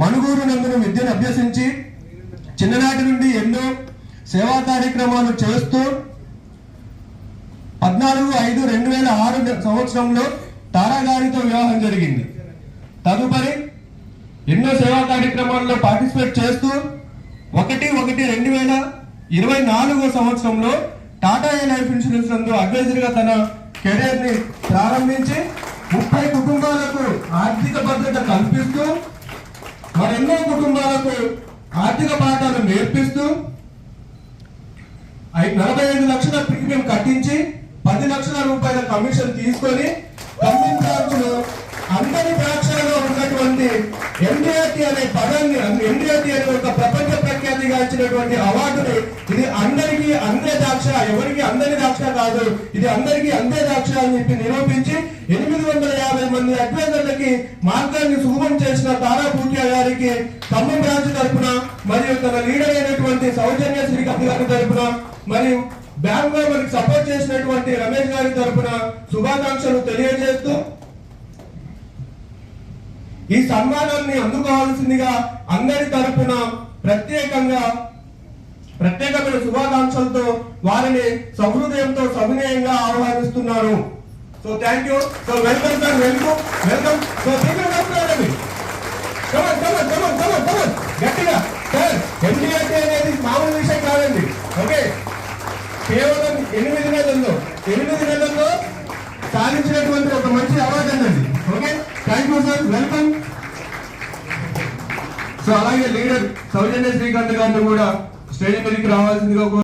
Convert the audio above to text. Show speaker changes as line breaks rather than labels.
మనుగూరు నందున విద్యను అభ్యసించి చిన్ననాటి నుండి ఎన్నో సేవా కార్యక్రమాలు చేస్తూ పద్నాలుగు ఐదు రెండు వేల ఆరు సంవత్సరంలో తారాగారితో వివాహం జరిగింది. తదుపరి ఎన్నో సేవా కార్యక్రమాల్లో పార్టిసిపేట్ చేస్తూ ఒకటి ఒకటి రెండు వేల ఇరవై నాలుగో సంవత్సరంలో టాటా ఏ లైఫ్ ఇన్సూరెన్స్ నందు అడ్వైజర్గా తన కెరీర్ని ప్రారంభించి ముప్పై కుటుంబాలకు ఆర్థిక భద్రత కల్పిస్తూ మరెన్నో కుటుంబాలకు ఆర్థిక పాఠాలు నేర్పిస్తూ నలభై ఐదు లక్షల ప్రీమియం కట్టించి పది లక్షల రూపాయల కమిషన్ తీసుకొని ఖమ్మం అందరి ద్రాక్షలో ఉన్నటువంటి ఎన్డీఆర్టీ అనే పదాన్ని ఎన్డీఆర్టీ అనే ఒక ప్రపంచ ప్రఖ్యాతిగా ఇచ్చినటువంటి అవార్డుని ఇది అందరికీ అందే దాక్ష ఎవరికి అందరి ద్రాక్ష కాదు ఇది అందరికీ అందే దాక్ష అని చెప్పి నిరూపించి ఎనిమిది వందల మంది అభ్యర్థులకి మార్గాన్ని సుగమం చేసిన తారా పూట్యా గారికి ఖమ్మం బ్రాంచ్ తరపున మరియు తన లీడర్ అయినటువంటి సౌజన్య శ్రీకాంత్ గారి తరపున మరియు బ్యాంక్లో మనకి సపోర్ట్ చేసినటువంటి రమేష్ గారి తరపున శుభాకాంక్షలు తెలియజేస్తూ ఈ సన్మానాన్ని అందుకోవాల్సిందిగా అందరి తరపున ప్రత్యేకంగా ప్రత్యేకమైన శుభాకాంక్షలతో వారిని సహృదయంతో సవినయంగా ఆహ్వానిస్తున్నారు. So thank you so welcome sir welcome welcome so దీనికి వస్తున్నారండి come on come on come on come on come on గట్టిగా సార్ ఎన్డీఆర్టీ అనేది మామూలు విషయం కాదండి. ఓకే? కేవలం ఎనిమిది నెలల్లో ఎనిమిది నెలల్లో సాధించినటువంటి ఒక మంచి అవార్డు అండి okay? Thank you sir welcome so అలాగే లీడర్ సౌజన్య శ్రీకాంత్ గారిని కూడా స్టేజ్ మీదకి రావాల్సిందిగా